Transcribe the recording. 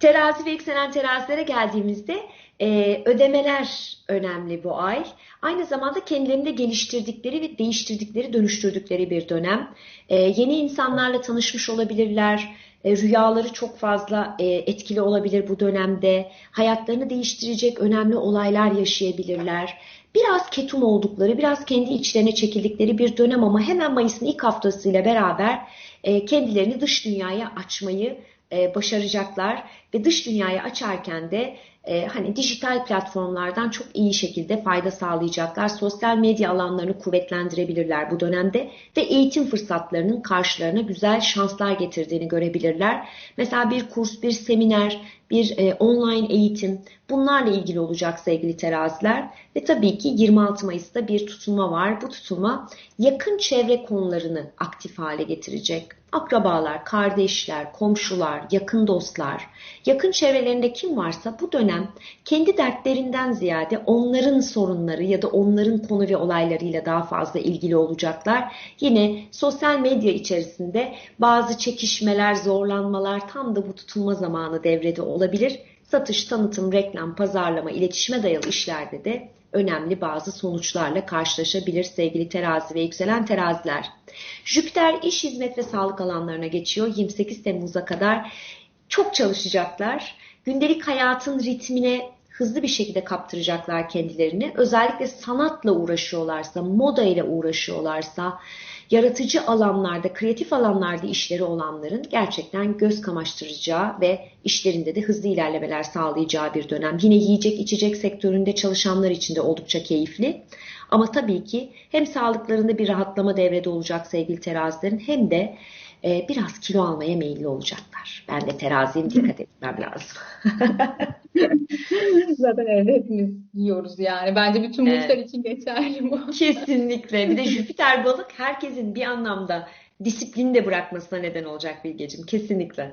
Terazi ve yükselen terazilere geldiğimizde e, ödemeler önemli bu ay. Aynı zamanda kendilerini geliştirdikleri ve değiştirdikleri, dönüştürdükleri bir dönem. E, yeni insanlarla tanışmış olabilirler. E, rüyaları çok fazla e, etkili olabilir bu dönemde. Hayatlarını değiştirecek önemli olaylar yaşayabilirler. Biraz ketum oldukları, biraz kendi içlerine çekildikleri bir dönem ama hemen Mayıs'ın ilk haftasıyla beraber e, kendilerini dış dünyaya açmayı e, başaracaklar ve dış dünyayı açarken de e, hani dijital platformlardan çok iyi şekilde fayda sağlayacaklar. Sosyal medya alanlarını kuvvetlendirebilirler bu dönemde ve eğitim fırsatlarının karşılarına güzel şanslar getirdiğini görebilirler. Mesela bir kurs, bir seminer, bir e, online eğitim bunlarla ilgili olacak sevgili teraziler. Ve tabii ki 26 Mayıs'ta bir tutulma var. Bu tutulma yakın çevre konularını aktif hale getirecek. Akrabalar, kardeşler, komşular, yakın dostlar, yakın çevrelerinde kim varsa bu dönem kendi dertlerinden ziyade onların sorunları ya da onların konu ve olaylarıyla daha fazla ilgili olacaklar. Yine sosyal medya içerisinde bazı çekişmeler, zorlanmalar tam da bu tutulma zamanı devrede olabilir. Satış, tanıtım, reklam, pazarlama, iletişime dayalı işlerde de önemli bazı sonuçlarla karşılaşabilir sevgili terazi ve yükselen teraziler. Jüpiter iş, hizmet ve sağlık alanlarına geçiyor 28 Temmuz'a kadar. Çok çalışacaklar. Gündelik hayatın ritmine hızlı bir şekilde kaptıracaklar kendilerini. Özellikle sanatla uğraşıyorlarsa, moda ile uğraşıyorlarsa, yaratıcı alanlarda, kreatif alanlarda işleri olanların gerçekten göz kamaştıracağı ve işlerinde de hızlı ilerlemeler sağlayacağı bir dönem. Yine yiyecek içecek sektöründe çalışanlar için de oldukça keyifli. Ama tabii ki hem sağlıklarında bir rahatlama devrede olacak sevgili terazilerin hem de e, biraz kilo almaya meyilli olacaklar. Ben de teraziyim dikkat etmem lazım. Zaten evde hepimiz yiyoruz yani. Bence bütün burçlar Evet. için geçerli bu. Kesinlikle. Bir de Jüpiter balık herkesin bir anlamda disiplini de bırakmasına neden olacak Bilgeciğim. Kesinlikle.